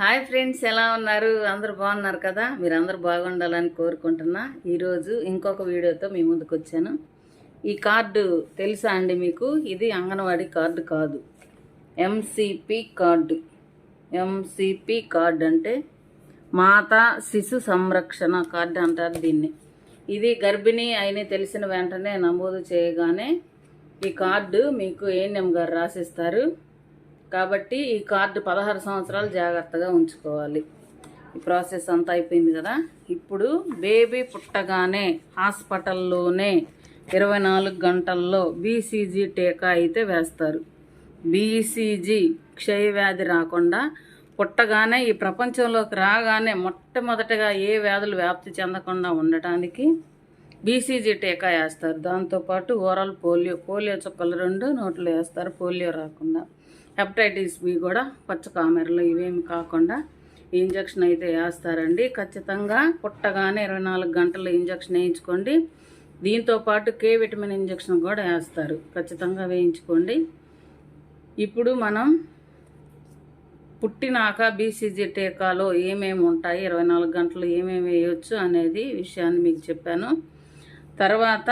Hi friends ఎలా ఉన్నారు? అందరు బాగున్నారు కదా? మీరు అందరు బాగుండాలని కోరుకుంటున్నా. ఈరోజు ఇంకొక వీడియోతో మీ ముందుకు వచ్చాను. ఈ కార్డు తెలుసా అండి మీకు? ఇది అంగన్వాడీ కార్డు కాదు. MCP card. ఎంసిపి కార్డు అంటే మాతా శిశు సంరక్షణ కార్డు అంటారు దీన్ని. ఇది గర్భిణీ అయిన తెలిసిన వెంటనే నమోదు చేయగానే ఈ కార్డు మీకు ఏఎన్ఎం గారు రాసిస్తారు. కాబట్టి ఈ కార్డు పదహారు సంవత్సరాలు జాగ్రత్తగా ఉంచుకోవాలి. ఈ ప్రాసెస్ అంతా అయిపోయింది కదా? ఇప్పుడు బేబీ పుట్టగానే హాస్పిటల్లోనే ఇరవై నాలుగు గంటల్లో బీసీజీ టీకా అయితే వేస్తారు. బీసీజీ క్షయవ్యాధి రాకుండా పుట్టగానే ఈ ప్రపంచంలోకి రాగానే మొట్టమొదటగా ఏ వ్యాధులు వ్యాప్తి చెందకుండా ఉండటానికి బీసీజీ టీకా వేస్తారు. దాంతోపాటు ఓరల్ పోలియో పోలియో చుక్కలు రెండు నోట్లో వేస్తారు పోలియో రాకుండా. హెపటైటిస్ బి కూడా పచ్చ కామెరలు ఇవేమి కాకుండా ఈ ఇంజక్షన్ అయితే వేస్తారండి. ఖచ్చితంగా పుట్టగానే ఇరవై నాలుగు గంటలు ఇంజక్షన్ వేయించుకోండి. దీంతో పాటు కే విటమిన్ ఇంజక్షన్ కూడా వేస్తారు. ఖచ్చితంగా వేయించుకోండి. ఇప్పుడు మనం పుట్టినాక బీసీజీ టీకాలో ఏమేమి ఉంటాయి ఇరవై నాలుగు గంటలు ఏమేమి వేయొచ్చు అనేది విషయాన్ని మీకు చెప్పాను. తర్వాత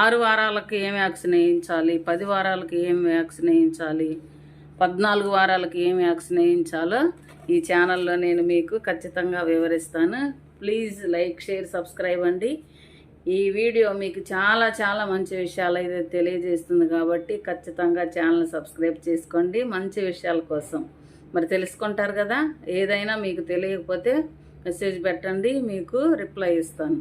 ఆరు వారాలకు ఏం వ్యాక్సిన్ వేయించాలి? పది వారాలకు ఏం వ్యాక్సిన్ వేయించాలి? పద్నాలుగు వారాలకు ఏం వ్యాక్సిన్ వేయించాలో ఈ ఛానల్లో నేను మీకు ఖచ్చితంగా వివరిస్తాను. ప్లీజ్ లైక్ షేర్ సబ్స్క్రైబ్ అండి. ఈ వీడియో మీకు చాలా చాలా మంచి విషయాలు అయితే తెలియజేస్తుంది కాబట్టి ఖచ్చితంగా ఛానల్ సబ్స్క్రైబ్ చేసుకోండి. మంచి విషయాల కోసం. మరి తెలుసుకుంటారు కదా ఏదైనా మీకు తెలియకపోతే మెసేజ్ పెట్టండి మీకు రిప్లై ఇస్తాను.